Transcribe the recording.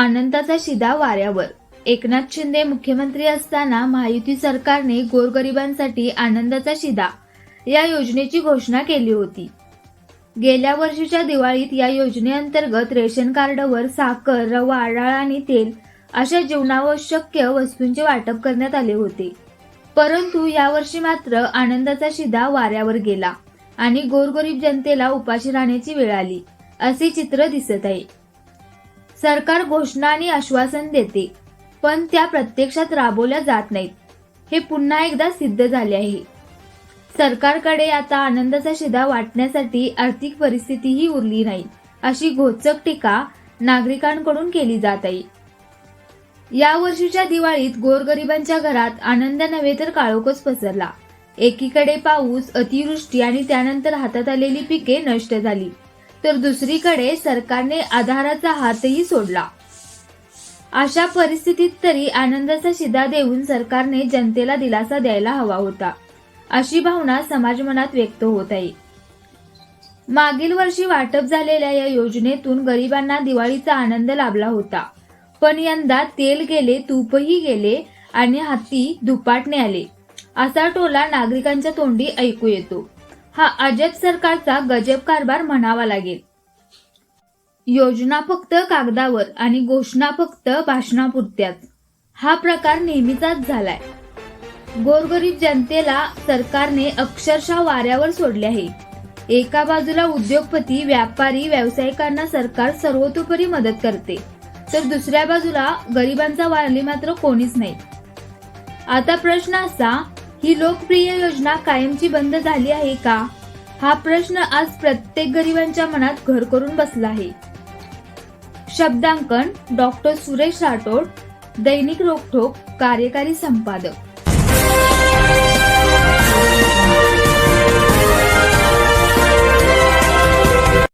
आनंदाचा शिदा वाऱ्यावर. एकनाथ शिंदे मुख्यमंत्री असताना महायुती सरकारने गोरगरिबांसाठी आनंदाचा शिदा या योजनेची घोषणा केली होती. गेल्या वर्षीच्या दिवाळीत या योजनेअंतर्गत रेशन कार्डवर साखर रवा डाळ आणि तेल अशा जीवनावश्यक वस्तूंचे वाटप करण्यात आले होते. परंतु यावर्षी मात्र आनंदाचा शिदा वाऱ्यावर गेला आणि गोरगरीब जनतेला उपाशी राहण्याची वेळ आली असे चित्र दिसत आहे. सरकार घोषणा आणि आश्वासन देते. पण त्या प्रत्यक्षात राबवल्या जात नाहीत. हे पुन्हा एकदा सिद्ध झाले आहे. सरकारकडे आता आनंदाचा शिदा वाटण्यासाठी आर्थिक परिस्थितीही उरली नाही अशी घोचक टीका नागरिकांकडून केली जात आहे. या वर्षीच्या दिवाळीत गोरगरिबांच्या घरात आनंद नव्हे तर काळोखच पसरला. एकीकडे पाऊस अतिवृष्टी आणि त्यानंतर हातात आलेली पिके नष्ट झाली. तर दुसरीकडे सरकारने आधाराचा हातही सोडला. अशा परिस्थितीत तरी आनंदाचा शिदा देऊन सरकारने जनतेला दिलासा द्यायला हवा होता अशी भावना समाज मनात व्यक्त होत आहे. मागील वर्षी वाटप झालेल्या या योजनेतून गरिबांना दिवाळीचा आनंद लाभला होता पण यंदा तेल गेले तूपही गेले आणि हत्ती दुपाटणे आले असा टोला नागरिकांच्या तोंडी ऐकू येतो. हा अजब सरकारचा गजब कारभार म्हणावा लागेल. योजना फक्त कागदावर आणि घोषणा फक्त भाषणापुरत्याच. हा प्रकार नेहमीचाच झालाय. गोरगरीब जनतेला सरकारने अक्षरशः वाऱ्यावर सोडले आहे. एका बाजूला उद्योगपती व्यापारी व्यावसायिकांना सरकार सर्वतोपरी मदत करते. तर दुसऱ्या बाजूला गरिबांचा वारली मात्र कोणीच नाही. आता प्रश्न असा ही लोकप्रिय योजना कायमची बंद झाली आहे का? हा प्रश्न आज प्रत्येक गरिबांच्या मनात घर करून बसला आहे. शब्दांकन डॉक्टर सुरेश राठोड दैनिक रोखोक कार्यकारी संपादक.